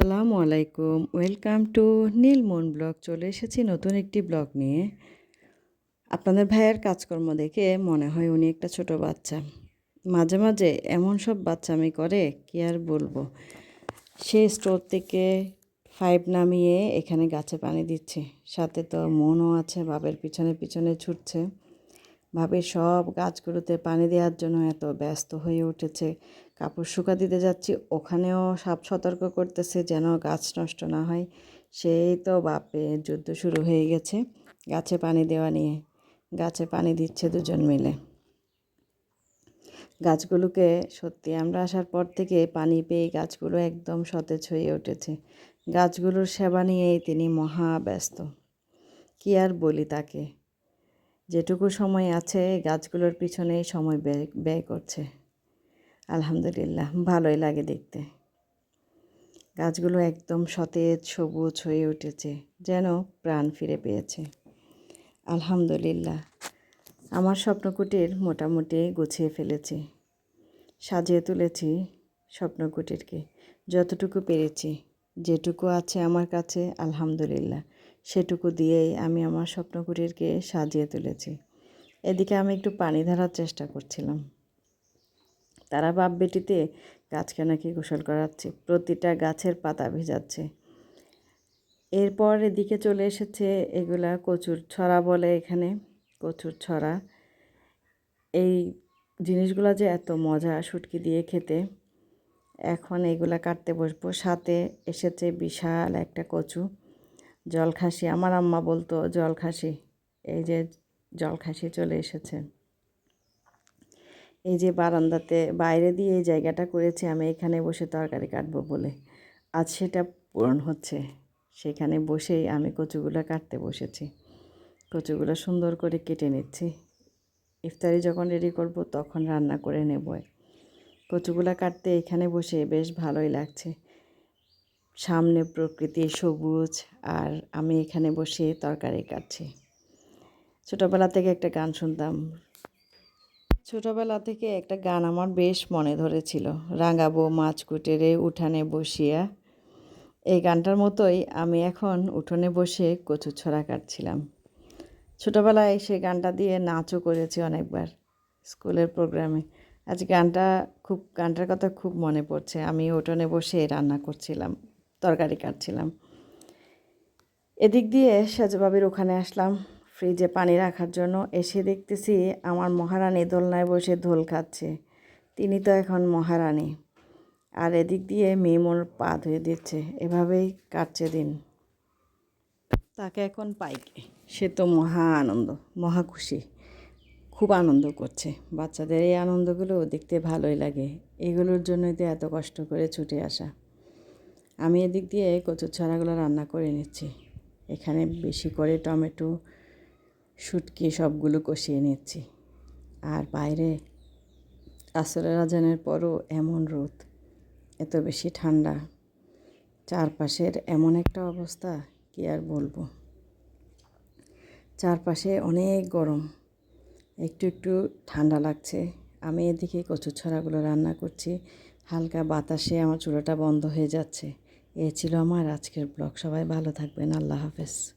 আসসালামু আলাইকুম। Welcome to Nilmon blog. চলে এসেছি নতুন একটি ব্লগ নিয়ে। আপনাদের ভাইয়ের কাজকর্ম দেখে মনে হয় উনি একটা ছোট বাচ্চা। মাঝে মাঝে এমন সব বাচ্চা আমি করে, কি আর বলব? সে স্টোর থেকে ফাইভ নামিয়ে এখানে গাছে পানি দিচ্ছে। সাথে তো মনও আছে বাবের পিছনে পিছনে ছুটছে। ভাবে সব গাছগুলোতে পানি দেওয়ার জন্য এত ব্যস্ত হয়ে উঠেছে। কাপড় শুকা দিতে যাচ্ছি, ওখানেও সাপ সতর্ক করতেছে যেন গাছ নষ্ট না হয়। সেই তো বাপে যুদ্ধ শুরু হয়ে গেছে গাছে পানি দেওয়া নিয়ে। গাছে পানি দিচ্ছে দুজন মিলে। গাছগুলোকে সত্যি আমরা আসার পর থেকে পানি পেয়ে গাছগুলো একদম সতেজ হয়ে উঠেছে। গাছগুলোর সেবা নিয়েই তিনি মহা ব্যস্ত। কী আর বলি তাকে? যেটুকু সময় আছে, গাছগুলোর পিছনেই সময় ব্যয় ব্যয় করছে। আলহামদুলিল্লাহ, ভালোই লাগে দেখতে। গাছগুলো একদম সতেজ, সবুজ হয়ে উঠেছে, যেন প্রাণ ফিরে পেয়েছে। আলহামদুলিল্লাহ, আমার স্বপ্নকুটির মোটামুটি গুছিয়ে ফেলেছি। সাজিয়ে তুলেছি স্বপ্নকুটিরকে, যতটুকু পেরেছি। যেটুকু আছে আমার কাছে, আলহামদুলিল্লাহ। সেটুকু দিয়েই আমি আমার স্বপ্নকুটিরকে সাজিয়ে তুলেছি। এদিকে আমি একটু পানি ধরার চেষ্টা করছিলাম। তারা বাপ বেটিতে গাছকে নাকি গোসল করাচ্ছে, প্রতিটা গাছের পাতা ভেজাচ্ছে। এরপর এদিকে চলে এসেছে এগুলা কচুর ছড়া বলে এখানে, কচুর ছড়া। এই জিনিসগুলো যে এত মজা শুটকি দিয়ে খেতে। এখন এগুলা কাটতে বসবো। সাথে এসেছে বিশাল একটা কচু। জলখাসি, আমার আম্মা বলতো, জলখাসি, এই যে জলখাসি চলে এসেছে। এই যে বারান্দাতে বাইরে দিয়ে এই জায়গাটা করেছি, আমি এখানে বসে তরকারি কাটবো বলে। আজ সেটা পূরণ হচ্ছে। সেখানে বসেই আমি কচুগুলো কাটতে বসেছি। কচুগুলো সুন্দর করে কেটে নিচ্ছি। ইফতারি যখন রেডি করব, তখন রান্না করে নেব। কচুগুলো কাটতে এখানে বসে বেশ ভালোই লাগছে। সামনে প্রকৃতি সবুজ আর আমি এখানে বসে তরকারি কাটছি। ছোটোবেলা থেকে একটা গান শুনতাম। ছোটোবেলা থেকে একটা গান আমার বেশ মনে ধরেছিল। রাঙাবো মাছ কুটেরে উঠানে বসিয়া। এই গানটার মতোই আমি এখন উঠোনে বসে কচু ছড়া কাটছিলাম। ছোটোবেলায় সেই গানটা দিয়ে নাচও করেছি অনেকবার স্কুলের প্রোগ্রামে। আজ গানটা খুব, গানটার কথা খুব মনে পড়ছে। আমি উঠোনে বসে রান্না করছিলাম। তরকারি কাটছিলাম। এদিক দিয়ে সাজবাবির ওখানে আসলাম, ফ্রিজে পানি রাখার জন্য। এসে দেখতেছি আমার মহারানী দোলনায় বসে ধোল খাচ্ছে। তিনি তো এখন মহারানী। আর এদিক দিয়ে মেয়ে পা ধুয়ে দিচ্ছে। এভাবেই কাটছে দিন। তাকে এখন পাইকে সে তো মহা আনন্দ, মহা খুশি। খুব আনন্দ করছে। বাচ্চাদের এই আনন্দগুলো দেখতে ভালোই লাগে। এগুলোর জন্যই তো এত কষ্ট করে ছুটে আসা। আমি এদিক দিয়ে কচুর ছড়াগুলো রান্না করে নিচ্ছি। এখানে বেশি করে টমেটো, শুটকি সবগুলো কষিয়ে নিচ্ছি। আর বাইরে আসরের আজানের পরও এমন রোদ, এত বেশি ঠান্ডা। চারপাশের এমন একটা অবস্থা, কি আর বলব? চারপাশে অনেক গরম, একটু একটু ঠান্ডা লাগছে। আমি এদিকে কচুর ছড়াগুলো রান্না করছি, হালকা বাতাসে আমার চুলাটা বন্ধ হয়ে যাচ্ছে। এ ছিল আমার আজকের ব্লগ। সবাই ভালো থাকবেন। আল্লাহ হাফেজ।